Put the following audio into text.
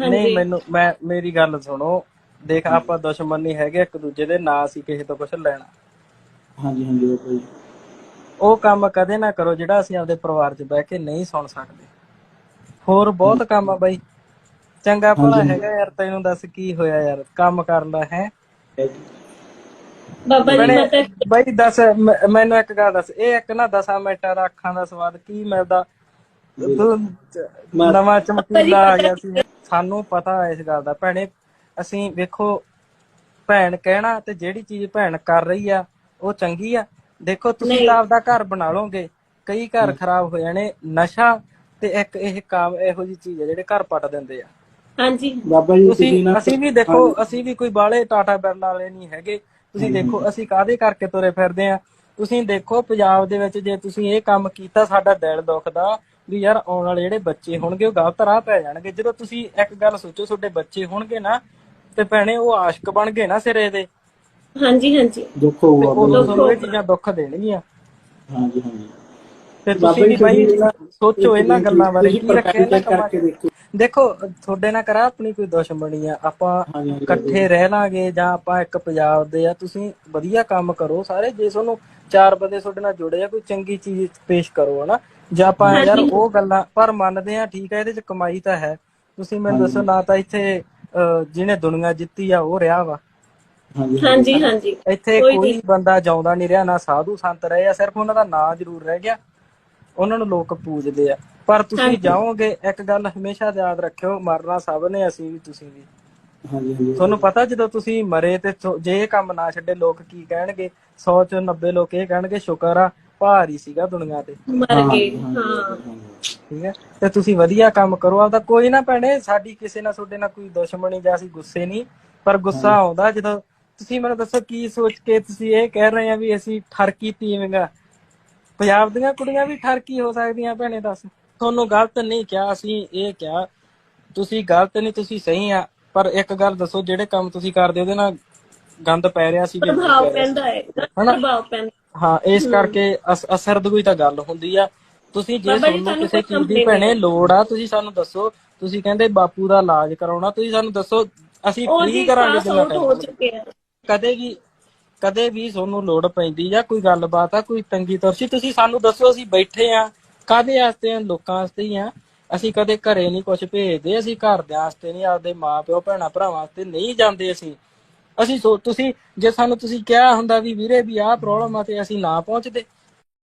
ਨਹੀਂ ਮੈਨੂੰ ਮੈਂ ਮੇਰੀ ਗੱਲ ਸੁਣੋ। ਦੇਖ ਆਪਾਂ ਦੁਸ਼ਮਣ ਨਹੀਂ ਹੈਗੇ ਇੱਕ ਦੂਜੇ ਦੇ ਨਾ ਅਸੀਂ ਕਿਸੇ ਤੋਂ ਕੁਝ ਲੈਣਾ। ਹਾਂਜੀ ਹਾਂਜੀ ਬਾਬਾ ਜੀ। ਉਹ ਕੰਮ ਕਦੇ ਨਾ ਕਰੋ ਜਿਹੜਾ ਅਸੀਂ ਆਪਦੇ ਪਰਿਵਾਰ 'ਚ ਬਹਿ ਕੇ ਨਹੀਂ ਸੁਣ ਸਕਦੇ। ਹੋਰ ਬਹੁਤ ਕੰਮ ਆ ਬਾਈ। ਚੰਗਾ ਭਲਾ ਹੈਗਾ ਯਾਰ ਤੈਨੂੰ ਦੱਸ ਕੀ ਹੋਇਆ ਯਾਰ? ਕੰਮ ਕਰਨ ਦਾ ਹੈ? ਬਾਬਾ ਜੀ ਮੈਂ ਤਾਂ ਬਾਈ ਦੱਸ ਮੈਨੂੰ ਇੱਕ ਗੱਲ ਦੱਸ। ਇਹ ਇੱਕ ਨਾ 10 ਮਿੰਟਾਂ ਦਾ ਅੱਖਾਂ ਦਾ ਸਵਾਦ ਕੀ ਮਿਲਦਾ? ਤੂੰ ਨਵਾਂ ਚਮਕੀਲਾ ਆ ਗਿਆ ਸੀ। ਸਾਨੂੰ ਪਤਾ ਇਸ ਗੱਲ ਦਾ। ਭੈਣੇ ਅਸੀਂ ਵੇਖੋ ਭੈਣ ਕਹਿਣਾ ਤੇ ਜਿਹੜੀ ਚੀਜ਼ ਭੈਣ ਕਰ ਰਹੀ ਆ ਉਹ ਚੰਗੀ ਆ। ਦੇਖੋ ਤੁਸੀਂ ਤਾਂ ਆਪਦਾ ਘਰ ਬਣਾ ਲਓਗੇ। ਕਈ ਘਰ ਖਰਾਬ ਹੋ ਜਾਣੇ ਨਸ਼ਾ ਤੇ ਇੱਕ ਇਹ ਕੰਮ ਇਹੋ ਜੀ ਚੀਜ਼ ਆ ਜਿਹੜੇ ਘਰ ਪੱਟ ਦਿੰਦੇ ਆ। ਹਾਂਜੀ। ਬਾਬਾ ਜੀ ਤੁਸੀਂ ਅਸੀਂ ਵੀ ਦੇਖੋ ਅਸੀਂ ਵੀ ਕੋਈ ਬਾਲੇ ਟਾਟਾ ਬਿਰਲਾ ਵਾਲੇ ਨਹੀਂ ਹੈਗੇ। ਤੁਸੀਂ ਦੇਖੋ ਅਸੀਂ ਕਾਦੇ ਕਰਕੇ ਤੁਰੇ ਫਿਰਦੇ ਆ? ਤੁਸੀਂ ਦੇਖੋ ਪੰਜਾਬ ਦੇ ਵਿੱਚ ਜੇ ਤੁਸੀਂ ਇਹ ਕੰਮ ਕੀਤਾ ਸਾਡਾ ਦਿਲ ਦੁਖਦਾ ਵੀ ਯਾਰ ਆਉਣ ਵਾਲੇ ਜਿਹੜੇ ਬੱਚੇ ਹੋਣਗੇ ਉਹ ਗਲਤ ਰਾਹ ਪੈ ਜਾਣਗੇ। ਜਦੋਂ ਤੁਸੀਂ ਇੱਕ ਗੱਲ ਸੋਚੋ ਤੁਹਾਡੇ ਬੱਚੇ ਹੋਣਗੇ ਨਾ ਤੇ ਭੈਣੇ ਉਹ ਆਸ਼ਕ ਬਣ ਗਏ ਨਾ ਸਿਰੇ ਦੇ। ਹਾਂਜੀ ਹਾਂਜੀ। ਦੁੱਖ ਹੋਊਗਾ ਇਹ ਚੀਜ਼ਾਂ ਦੁੱਖ ਦੇਣਗੀਆਂ। ਹਾਂਜੀ ਹਾਂਜੀ। ਤੇ ਬਾਬਾ ਤੁਸੀਂ ਜੀ ਵੀ ਬਾਈ ਸੋਚੋ ਇਹਨਾਂ ਗੱਲਾਂ ਬਾਰੇ ਕੀ ਰੱਖਿਆ ਇਹਨਾਂ ਕੰਮਾਂ ਦੇਖੋ। ਦੇਖੋ ਤੁਹਾਡੇ ਨਾਲ ਕਰਾ ਆਪਣੀ ਕੋਈ ਦੁਸ਼ਮਣੀ ਆ। ਆਪਾਂ ਇਕੱਠੇ ਰਹਿ ਲਾਂਗੇ ਜਾਂ ਆਪਾਂ ਇੱਕ ਪੰਜਾਬ ਦੇ ਆ ਤੁਸੀਂ ਵਧੀਆ ਕੰਮ ਕਰੋ ਸਾਰੇ। ਜੇ ਤੁਹਾਨੂੰ ਚਾਰ ਬੰਦੇ ਤੁਹਾਡੇ ਨਾਲ ਜੁੜੇ ਆ ਕੋਈ ਚੰਗੀ ਚੀਜ਼ ਪੇਸ਼ ਕਰੋ ਹਨਾ? ਜੇ ਆਪਾਂ ਯਾਰ ਉਹ ਗੱਲਾਂ ਪਰ ਮੰਨਦੇ ਆ ਠੀਕ ਹੈ ਇਹਦੇ ਚ ਕਮਾਈ ਤਾਂ ਹੈ। ਤੁਸੀਂ ਮੈਨੂੰ ਦੱਸੋ ਨਾ ਤਾਂ ਇੱਥੇ ਜਿਹਨੇ ਦੁਨੀਆ ਜਿੱਤੀ ਆ ਉਹ ਰਿਹਾ ਵਾ। ਹਾਂਜੀ ਹਾਂਜੀ। ਹਾਂਜੀ ਇੱਥੇ ਕੋਈ ਬੰਦਾ ਜਾਉਂਦਾ ਨਹੀਂ ਰਿਹਾ ਨਾ ਸਾਧੂ ਸੰਤ ਰਹੇ ਆ ਸਿਰਫ ਉਹਨਾਂ ਦਾ ਨਾਂ ਜ਼ਰੂਰ ਰਹਿ ਗਿਆ। ਉਹਨਾਂ ਨੂੰ ਲੋਕ ਪੂਜਦੇ ਆ। ਪਰ ਤੁਸੀਂ ਜਾਓਗੇ ਇੱਕ ਗੱਲ ਹਮੇਸ਼ਾ ਯਾਦ ਰੱਖਿਓ ਮਰਨਾ ਸਭ ਨੇ ਅਸੀਂ ਵੀ ਤੁਸੀਂ ਵੀ। ਹਾਂਜੀ ਹਾਂਜੀ। ਤੁਹਾਨੂੰ ਪਤਾ ਜਦੋਂ ਤੁਸੀਂ ਮਰੇ ਤੇ ਜੇ ਇਹ ਕੰਮ ਨਾ ਛੱਡੇ ਲੋਕ ਕੀ ਕਹਿਣਗੇ? 100 ਚੋਂ 90 ਲੋਕ ਇਹ ਕਹਿਣਗੇ ਸ਼ੁਕਰ ਆ ਭਾਰ ਹੀ ਸੀਗਾ ਦੁਨੀਆ ਤੇ। ਮਰ ਗਏ ਹਾਂ। ਠੀਕ ਹੈ? ਤੇ ਤੁਸੀਂ ਵਧੀਆ ਕੰਮ ਕਰੋ ਆਪਦਾ ਕੋਈ ਨਾ ਭੈਣੇ ਸਾਡੀ ਕਿਸੇ ਨਾਲ ਤੁਹਾਡੇ ਨਾਲ ਕੋਈ ਦੁਸ਼ਮਣੀ ਜਾਂ ਅਸੀਂ ਗੁੱਸੇ ਨਹੀਂ ਪਰ ਗੁੱਸਾ ਆਉਂਦਾ ਜਦੋਂ ਤੁਸੀਂ ਮੈਨੂੰ ਦੱਸੋ ਕੀ ਸੋਚ ਕੇ ਤੁਸੀਂ ਇਹ ਕਹਿ ਰਹੇ ਆ ਵੀ ਅਸੀਂ ਠਰਕੀ ਪੀਵਾਂਗਾ ਪੰਜਾਬ ਦੀਆਂ ਕੁੜੀਆਂ ਵੀ ਠਰਕੀ ਹੋ ਸਕਦੀਆਂ ਭੈਣੇ ਦੱਸ। ਤੁਹਾਨੂੰ ਗਲਤ ਨਹੀਂ ਕਿਹਾ ਅਸੀਂ ਇਹ ਕਿਹਾ ਤੁਸੀਂ ਗਲਤ ਨਹੀਂ ਤੁਸੀਂ ਸਹੀ ਆ ਪਰ ਇੱਕ ਗੱਲ ਦੱਸੋ ਜਿਹੜੇ ਕੰਮ ਤੁਸੀਂ ਕਰਦੇ ਉਹਦੇ ਨਾਲ ਗੰਦ ਪੈ ਰਿਹਾ ਸੀ ਪ੍ਰਭਾਵ? ਪੈਂਦਾ ਹੈ ਪ੍ਰਭਾਵ ਪੈਂਦਾ ਹਾਂ। ਇਸ ਕਰਕੇ ਅਸ- ਅਸਰ ਦੀ ਤਾਂ ਗੱਲ ਹੁੰਦੀ ਆ। ਤੁਸੀਂ ਜੇ ਤੁਹਾਨੂੰ ਕਿਸੇ ਚੀਜ਼ ਦੀ ਭੈਣੇ ਲੋੜ ਆ ਤੁਸੀਂ ਸਾਨੂੰ ਦੱਸੋ ਤੁਸੀਂ ਕਹਿੰਦੇ ਬਾਪੂ ਦਾ ਇਲਾਜ ਕਰਾਉਣਾ ਤੁਸੀਂ ਸਾਨੂੰ ਦੱਸੋ ਅਸੀਂ ਫ੍ਰੀ ਕਰਾਂਗੇ ਜਿੰਨਾ ਟਾਈਮ ਕਦੇ ਵੀ ਕਦੇ ਵੀ ਤੁਹਾਨੂੰ ਲੋੜ ਪੈਂਦੀ ਜਾਂ ਕੋਈ ਗੱਲਬਾਤ ਆ, ਕੋਈ ਤੰਗੀ ਤਰਸੀ, ਤੁਸੀਂ ਸਾਨੂੰ ਦੱਸੋ, ਅਸੀਂ ਬੈਠੇ ਆ। ਕਾਦੇ ਵਾਸਤੇ ਆ? ਲੋਕਾਂ ਵਾਸਤੇ ਹੀ ਆ। ਅਸੀਂ ਕਦੇ ਘਰੇ ਨਹੀਂ ਕੁਝ ਭੇਜਦੇ, ਅਸੀਂ ਘਰ ਦੇ ਵਾਸਤੇ ਨਹੀਂ ਆਪਦੇ ਮਾਪਿਓ, ਭੈਣਾਂ, ਭਰਾਵਾਂ ਵਾਸਤੇ ਨਹੀਂ ਜਾਂਦੇ ਅਸੀਂ। ਅਸੀਂ ਸੋ, ਤੁਸੀਂ, ਜੇ ਸਾਨੂੰ ਤੁਸੀਂ ਕਿਹਾ ਹੁੰਦਾ ਵੀ ਵੀਰੇ ਵੀ ਆਹ ਪ੍ਰੋਬਲਮ ਆ ਤੇ ਅਸੀਂ ਨਾ ਪਹੁੰਚਦੇ।